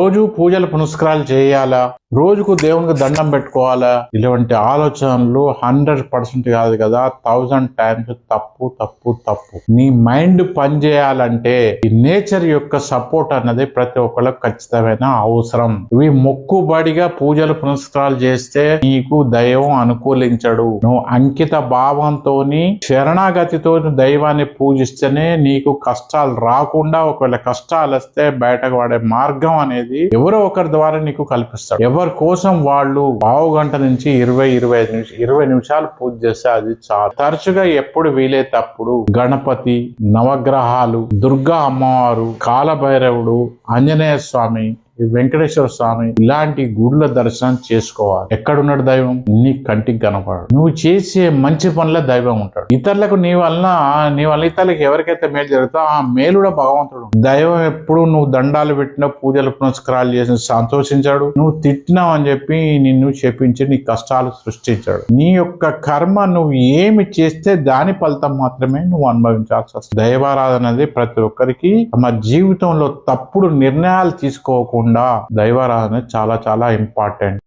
రోజు పూజలు పునస్కారాలు చేయాలా? రోజుకు దేవునికి దండం పెట్టుకోవాలా? ఇలాంటి ఆలోచనలు హండ్రెడ్ పర్సెంట్ కాదు కదా. థౌజండ్ టైమ్స్ తప్పు తప్పు తప్పు. నీ మైండ్ పనిచేయాలంటే ఈ నేచర్ యొక్క సపోర్ట్ అన్నది ప్రతి ఒక్కళ్ళకి ఖచ్చితమైన అవసరం. ఇవి మొక్కుబడిగా పూజలు పునస్కారాలు చేస్తే నీకు దైవం అనుకూలించడు. నువ్వు అంకిత భావంతోని శరణాగతితో దైవాన్ని పూజిస్తేనే నీకు కష్టాలు రాకుండా ఒకవేళ కష్టాలు వస్తే బయటకు పడే మార్గం అనేది ఎవరో ఒకరి ద్వారా నీకు కల్పిస్తాడు. ఎవరి కోసం వాళ్ళు పావు గంట నుంచి ఇరవై ఇరవై ఐదు నిమిషం ఇరవై నిమిషాలు పూజ చేస్తే అది చాలు. తరచుగా ఎప్పుడు వీలైతప్పుడు గణపతి నవగ్రహాలు దుర్గా అమ్మవారు కాలభైరవుడు ఆంజనేయ స్వామి ఈ వెంకటేశ్వర స్వామి ఇలాంటి గుడ్ల దర్శనం చేసుకోవాలి. ఎక్కడున్నాడు దైవం? నీ కంటికి కనపడు నువ్వు చేసే మంచి పనుల దైవం ఉంటాడు. ఇతరులకు నీ వలన నీ వల్ల ఇతరులకు ఎవరికైతే మేలు జరుగుతుందో ఆ మేలు కూడా భగవంతుడు. దైవం ఎప్పుడు నువ్వు దండాలు పెట్టిన పూజలు పునస్కారాలు చేసి సంతోషించాడు. నువ్వు తిట్టినావు అని చెప్పి నిన్ను చెప్పించి నీ కష్టాలు సృష్టించాడు. నీ యొక్క కర్మ నువ్వు ఏమి చేస్తే దాని ఫలితం మాత్రమే నువ్వు అనుభవించాల్సి వస్తుంది. దైవారాధన అనేది ప్రతి ఒక్కరికి తమ జీవితంలో తప్పుడు నిర్ణయాలు తీసుకోకుండా దైవారాధన చాలా చాలా ఇంపార్టెంట్